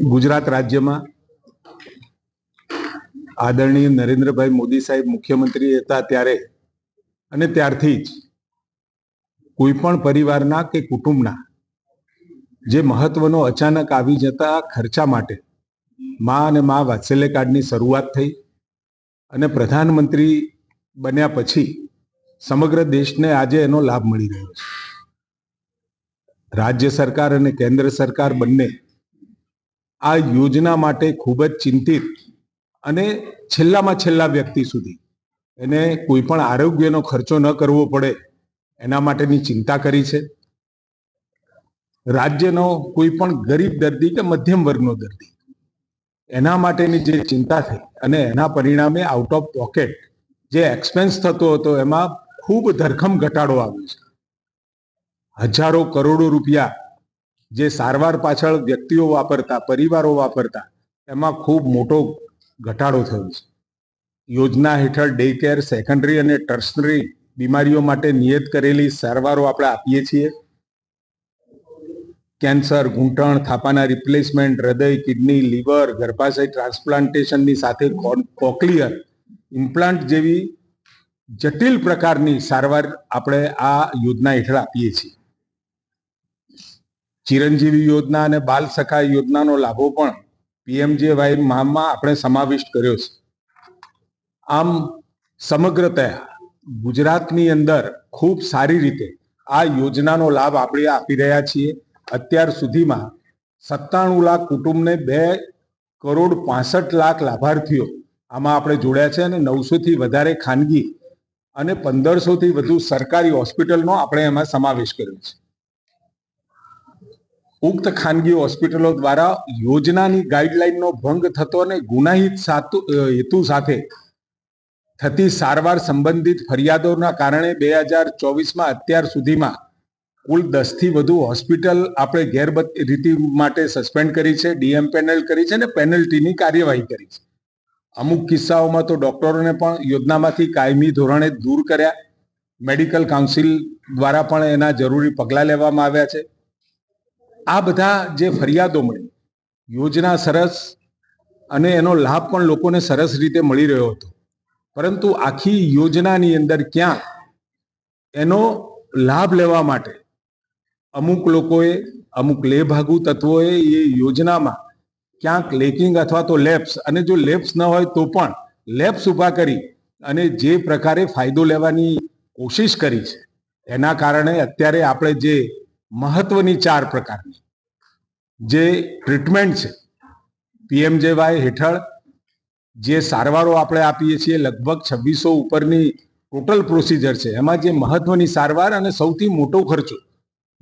ગુજરાત રાજ્યમાં આદરણીય નરેન્દ્રભાઈ મોદી સાહેબ મુખ્યમંત્રી હતા ત્યારે અને ત્યારથી જ કોઈ પણ પરિવારના કે કુટુંબના જે મહત્વનો અચાનક આવી જતા ખર્ચા માટે મા અને મા વાત્સલ્ય કાર્ડની શરૂઆત થઈ અને પ્રધાનમંત્રી બન્યા પછી સમગ્ર દેશને આજે એનો લાભ મળી રહ્યો છે. રાજ્ય સરકાર અને કેન્દ્ર સરકાર બંને આ યોજના માટે ખૂબ જ ચિંતિત અને છેલ્લામાં છેલ્લા વ્યક્તિ સુધી. એને કોઈ પણ આરોગ્યનો ખર્ચો ન કરવો પડે, એના માટેની ચિંતા કરી છે. રાજ્યનો કોઈ પણ ગરીબ દર્દી કે મધ્યમ વર્ગનો દર્દી, એના માટેની જે ચિંતા થઈ અને એના પરિણામે આઉટ ઓફ પોકેટ જે એક્સપેન્સ થતો હતો, એમાં ખૂબ ધરખમ ઘટાડો આવ્યો છે. હજારો કરોડો રૂપિયા જે સારવાર પાછળ વ્યક્તિઓ વાપરતા, પરિવારો વાપરતા, એમાં ખૂબ મોટો ઘટાડો થયો છે. યોજના હેઠળ ડે કેર સેકન્ડરી અને ટર્સનરી બીમારીઓ માટે નિયત કરેલી સારવારો આપણે આપીએ છીએ. કેન્સર, ઘૂંટણ, થાપાના રિપ્લેસમેન્ટ હૃદય કિડની લીવર ગર્ભાશય ટ્રાન્સપ્લાન્ટેશનની સાથે કોક્લિયર ઇમ્પ્લાન્ટ જેવી જટિલ પ્રકારની સારવાર આપણે આ યોજના હેઠળ આપીએ છીએ. ચિરંજીવી યોજના અને બાલ સખા યોજનાનો લાભો પણ પીએમજેવાયમાં આપણે સમાવિષ્ટ કર્યો છે. આમ સમગ્રતયા ગુજરાતની અંદર ખૂબ સારી રીતે આ યોજનાનો લાભ આપણે આપી રહ્યા છીએ. અત્યાર સુધીમાં સત્તાણું લાખ કુટુંબને બે કરોડ પાસઠ લાખ લાભાર્થીઓ આમાં આપણે જોડ્યા છે અને નવસોથી વધારે ખાનગી અને પંદરસોથી વધુ સરકારી હોસ્પિટલનો આપણે એમાં સમાવેશ કર્યો છે. ઉક્ત ખાનગી હોસ્પિટલો દ્વારા યોજનાની ગાઈડલાઈનનો ભંગ થતો અને ગુનાહિત હેતુ સાથે થતી સારવાર સંબંધિત ફરિયાદોના કારણે બે હજાર ચોવીસમાં અત્યાર સુધીમાં કુલ દસથી વધુ હોસ્પિટલ આપણે ગેરરીતિ માટે સસ્પેન્ડ કરી છે, ડીએમ પેનલ કરી છે અને પેનલ્ટીની કાર્યવાહી કરી છે. અમુક કિસ્સાઓમાં તો ડોક્ટરોને પણ યોજનામાંથી કાયમી ધોરણે દૂર કર્યા. મેડિકલ કાઉન્સિલ દ્વારા પણ એના જરૂરી પગલાં લેવામાં આવ્યા છે. આ બધા જે ફરિયાદો મળી, યોજના સરસ અને એનો લાભ પણ લોકોને સરસ રીતે મળી રહ્યો હતો. પરંતુ આખી યોજનાની અંદર ક્યાં એનો લાભ લેવા માટે અમુક લોકોએ, અમુક લેભાગુ તત્વોએ એ યોજનામાં ક્યાંક લેકિંગ અથવા તો લેબ્સ અને જો લેબ્સ ન હોય તો પણ લેબ્સ ઊભા કરી અને જે પ્રકારે ફાયદો લેવાની કોશિશ કરી છે, એના કારણે અત્યારે આપણે જે મહત્વની ચાર પ્રકારની. જે ટ્રીટમેન્ટ છે, પીએમજેવાય હેઠળ, જે સારવારો આપણે આપીએ છીએ, લગભગ છવ્વીસો ઉપરની ટોટલ પ્રોસિજર છે. એમાં જે મહત્વની સારવાર અને સૌથી મોટો ખર્ચો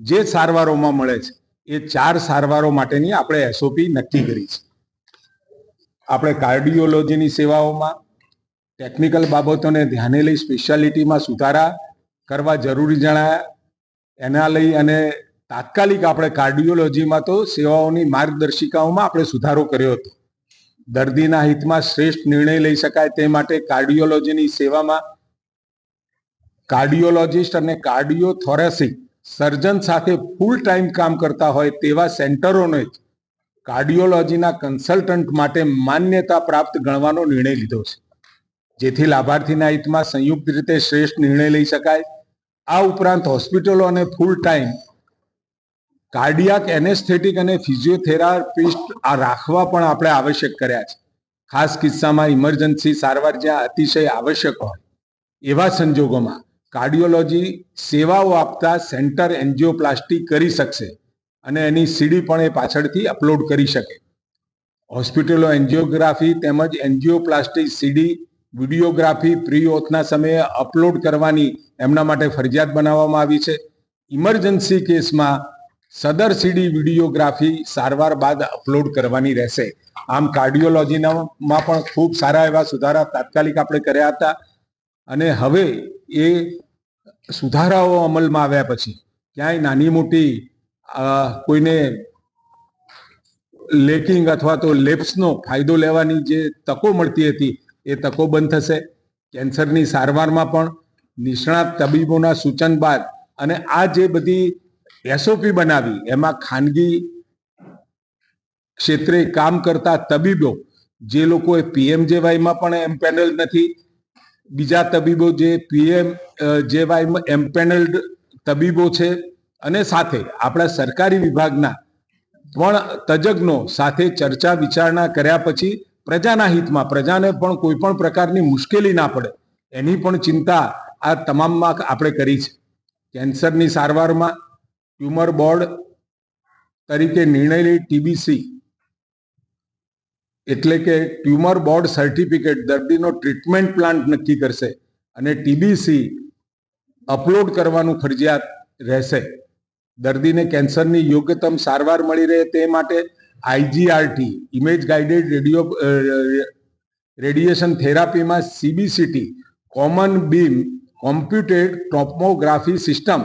જે સારવારોમાં મળે છે, એ ચાર સારવારો માટેની આપણે એસઓપી નક્કી કરી છે. આપણે કાર્ડિયોલોજીની સેવાઓમાં ટેકનિકલ બાબતોને ધ્યાને લઈ સ્પેશિયાલિટીમાં સુધારા કરવા જરૂરી જણાયા. એના લઈ અને તાત્કાલિક આપણે કાર્ડિયોલોજીમાં તો સેવાઓની માર્ગદર્શિકાઓમાં આપણે સુધારો કર્યો હતો. દર્દીના હિતમાં શ્રેષ્ઠ નિર્ણય લઈ શકાય તે માટે કાર્ડિયોલોજીની સેવામાં કાર્ડિયોલોજિસ્ટ અને કાર્ડિયોથોરેસિક સર્જન સાથે ફૂલ ટાઈમ કામ કરતા હોય તેવા સેન્ટરોને કાર્ડિયોલોજીના કન્સલ્ટન્ટ માટે માન્યતા પ્રાપ્ત ગણવાનો નિર્ણય લીધો છે. જેથી લાભાર્થીના હિતમાં સંયુક્ત રીતે શ્રેષ્ઠ નિર્ણય લઈ શકાય આ ઉપરાંત હોસ્પિટલો અને ફૂલ ટાઈમ કાર્ડિયાક એનેસ્થેટિક અને ફિઝિયોથેરાપિસ્ટ આ રાખવા પણ આપણે આવશ્યક કર્યા છે. ખાસ કિસ્સામાં ઇમરજન્સી સારવાર જ્યાં અતિશય આવશ્યક હોય, એવા સંજોગોમાં કાર્ડિયોલોજી સેવાઓ આપતા સેન્ટર એન્જિયોપ્લાસ્ટી કરી શકશે અને એની સીડી પણ એ પાછળથી અપલોડ કરી શકે. હોસ્પિટલો એન્જિયોગ્રાફી તેમજ એન્જિયોપ્લાસ્ટી સીડી વિડિયોગ્રાફી પ્રી ઓથના સમયે અપલોડ કરવાની એમના માટે ફરજિયાત બનાવવામાં આવી છે. ઇમરજન્સી કેસમાં સદર સીડી વિડિયોગ્રાફી સારવાર બાદ અપલોડ કરવાની રહેશે. આમ કાર્ડિયોલોજીનામાં પણ ખૂબ સારા એવા સુધારા તાત્કાલિક આપણે કર્યા હતા અને હવે એ સુધારાઓ અમલમાં આવ્યા પછી ક્યાંય નાની મોટી કોઈને લેકિંગ અથવા તો લેપ્સનો ફાયદો લેવાની જે તકો મળતી હતી એ તકો બંધ થશે. કેન્સરની સારવારમાં પણ નિષ્ણાત તબીબોના સૂચન બાદ અને આ જે બધી એસઓપી બનાવી, એમાં ખાનગી ક્ષેત્રે કામ કરતા તબીબો, જે લોકો પીએમજેવાયમાં પણ એમ્પેનલ નથી, બીજા તબીબો જે પીએમ જેવાય એમ્પેનલ્ડ તબીબો છે, અને સાથે આપણા સરકારી વિભાગના પણ તજજ્ઞો સાથે ચર્ચા વિચારણા કર્યા પછી પ્રજાના હિતમાં, પ્રજાને પણ કોઈ પણ પ્રકારની મુશ્કેલી ના પડે, એની પણ ચિંતા આ તમામમાં આપણે કરી છે. કેન્સરની સારવારમાં ટ્યુમર બોર્ડ તરીકે નિર્ણય લઈ ટીબીસી. એટલે કે ટ્યુમર બોર્ડ સર્ટિફિકેટ, દર્દીનો ટ્રીટમેન્ટ પ્લાન નક્કી કરશે અને ટીબીસી અપલોડ કરવાનું ફરજિયાત રહેશે. દર્દીને કેન્સરની યોગ્યતમ સારવાર મળી રહે તે માટે IGRT image guided radio radiation થેરાપીમાં CBCT common beam computed tomography system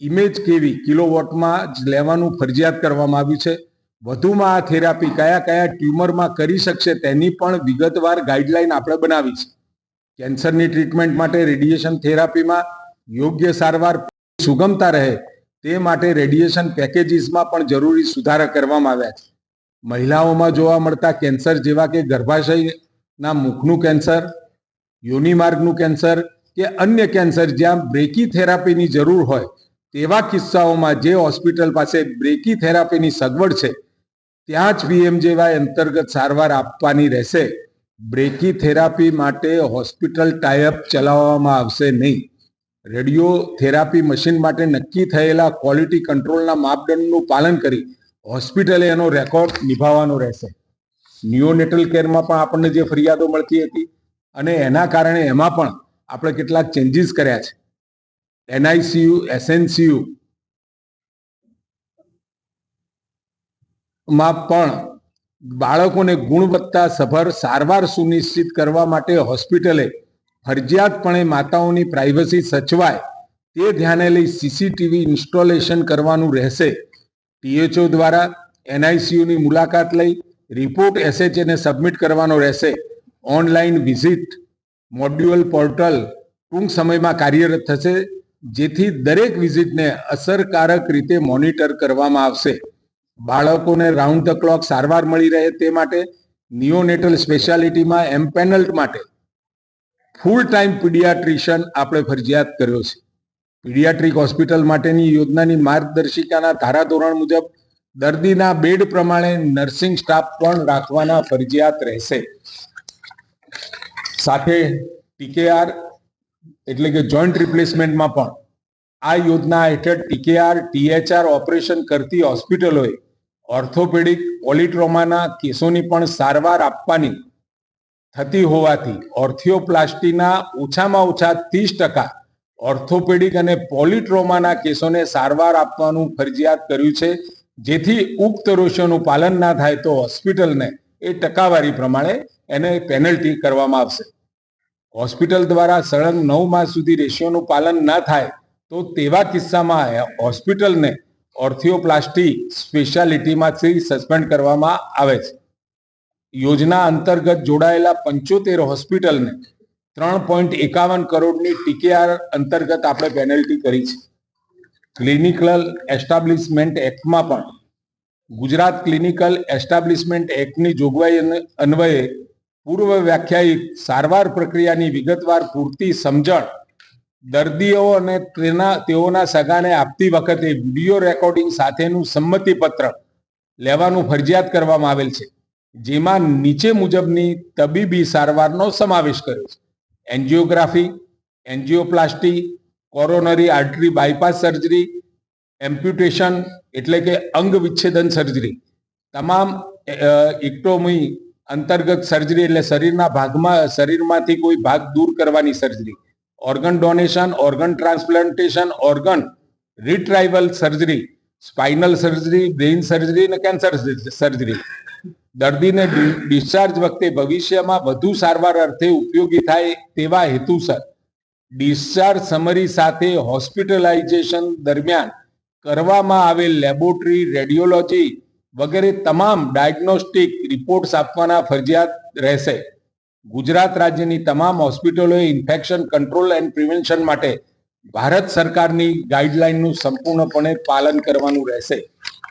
image kV કિલોવોટમાં જ લેવાનું ફરજિયાત કરવામાં આવ્યું છે? વધુમાં આ થેરાપી કયા કયા ટ્યુમરમાં કરી શકશે તેની પણ વિગતવાર ગાઈડલાઈન આપણે બનાવી છે. કેન્સરની ટ્રીટમેન્ટ માટે રેડિયેશન થેરાપીમાં યોગ્ય સારવાર સુગમતા રહે તે માટે રેડિયેશન પેકેજીસમાં પણ જરૂરી સુધારા કરવામાં આવ્યા છે. મહિલાઓમાં જોવા મળતા કેન્સર જેવા કે ગર્ભાશયના મુખનું કેન્સર, યોનિમાર્ગનું કેન્સર કે અન્ય કેન્સર જ્યાં બ્રેકી થેરાપીની જરૂર હોય, તેવા કિસ્સાઓમાં જે હોસ્પિટલ પાસે બ્રેકી થેરાપીની સગવડ છે, ત્યાં જ પીએમજેવાય અંતર્ગત સારવાર આપવાની રહેશે. બ્રેકી થેરાપી માટે હોસ્પિટલ ટાઈઅપ ચલાવવામાં આવશે નહીં. રેડિયો થેરાપી મશીન માટે નક્કી થયેલા ક્વોલિટી કંટ્રોલના માપદંડનું પાલન કરી હોસ્પિટલે એનો રેકોર્ડ નિભાવવાનો રહેશે. નિયોનેટલ કેરમાં પણ આપણને જે ફરિયાદો મળતી હતી અને એના કારણે એમાં પણ આપણે કેટલાક ચેન્જીસ કર્યા છે. એનઆઈસીયુ એસએનસીયુ માં પણ બાળકોને ગુણવત્તા સભર સારવાર સુનિશ્ચિત કરવા માટે હોસ્પિટલે ફરજિયાતપણે માતાઓની પ્રાઇવસી સચવાય તે ધ્યાને લઈ સીસીટીવી ઇન્સ્ટોલેશન કરવાનું રહેશે. ટીએચઓ દ્વારા એનઆઈસીયુની મુલાકાત લઈ રિપોર્ટ એસએચએને સબમિટ કરવાનો રહેશે. ઓનલાઈન વિઝિટ મોડ્યુઅલ પોર્ટલ ટૂંક સમયમાં કાર્યરત થશે, જેથી દરેક વિઝિટને અસરકારક રીતે મોનિટર કરવામાં આવશે. બાળકોને રાઉન્ડ ધ ક્લોક સારવાર મળી રહે તે માટે નિયોનેટલ સ્પેશિયાલિટીમાં એમ્પેનલ્ટ માટે ફૂલ ટાઈમ પીડિયાટ્રિશિયન આપણે ફરજિયાત કર્યો છે. પીડિયાટ્રિક હોસ્પિટલ માટેની યોજનાની માર્ગદર્શિકાના ધારાધોરણ મુજબ, દર્દીના બેડ પ્રમાણે નર્સિંગ સ્ટાફ પણ રાખવાના ફરજિયાત રહેશે. સાથે ટીકેઆર એટલે કે જોઈન્ટ રિપ્લેસમેન્ટમાં પણ આ યોજના હેઠળ ટીકેઆર, ટીએચઆર ઓપરેશન કરતી હોસ્પિટલોએ ઓર્થોપેડિક પોલિટ્રોમાના કેસોની પણ સારવાર આપવાની થતી હોવાથી ઓર્થિયોપ્લાસ્ટીના ઓછામાં ઓછા ત્રીસ ટકા ઓર્થોપેડિક અને પોલિટ્રોમાના કેસોને સારવાર આપવાનું ફરજિયાત કર્યું છે. જેથી ઉક્ત રોષોનું પાલન ના થાય તો હોસ્પિટલને એ ટકાવારી પ્રમાણે એને પેનલ્ટી કરવામાં આવશે. હોસ્પિટલ દ્વારા સળંગ નવ માસ સુધી રેશિયોનું પાલન ના થાય, તો તેવા કિસ્સામાં હોસ્પિટલને ઓર્થિયોપ્લાસ્ટી સ્પેશિયાલિટીમાંથી સસ્પેન્ડ કરવામાં આવે છે. યોજના અંતર્ગત જોડાયેલા પંચોતેર હોસ્પિટલને ત્રણ પોઈન્ટ એકાવન કરોડની ટીકેઆર અંતર્ગત આપણે પેનલ્ટી કરી છે. ક્લિનિકલ એસ્ટાબ્લિશમેન્ટ એક્ટમાં પણ ગુજરાત ક્લિનિકલ એસ્ટાબ્લિશમેન્ટ એક્ટની જોગવાઈ અન્વયે પૂર્વ વ્યાખ્યાયિત સારવાર પ્રક્રિયાની વિગતવાર પૂરતી સમજણ દર્દીઓ અને તેના, તેઓના સગાને આપતી વખતે વીડિયો રેકોર્ડિંગ સાથેનું સંમતિપત્ર લેવાનું ફરજિયાત કરવામાં આવેલ છે, જેમાં નીચે મુજબની તબીબી સારવારનો સમાવેશ કર્યો છે. Angiography, angioplasty, coronary artery bypass surgery, amputation એટલે કે અંગ વિચ્છેદન સર્જરી, તમામ ઇક્ટોમી અંતર્ગત સર્જરી એટલે શરીરના ભાગમાં, શરીરમાંથી કોઈ ભાગ દૂર કરવાની surgery organ donation organ transplantation organ retrieval surgery spinal surgery brain surgery અને કેન્સર સર્જરી દર્દીને ડિસ્ચાર્જ વખતે ભવિષ્યમાં વધુ સારવાર અર્થે ઉપયોગી થાય તેવા હેતુસર. ડિસ્ચાર્જ સમરી સાથે હોસ્પિટલાઇઝેશન દરમિયાન કરવામાં આવેલ લેબોરેટરી રેડિયોલોજી વગેરે તમામ ડાયગ્નોસ્ટિક રિપોર્ટ્સ આપવાના ફરજિયાત રહેશે. ગુજરાત રાજ્યની તમામ હોસ્પિટલોએ ઇન્ફેક્શન કંટ્રોલ એન્ડ પ્રિવેન્શન માટે ભારત સરકારની ગાઈડલાઈનનું સંપૂર્ણપણે પાલન કરવાનું રહેશે.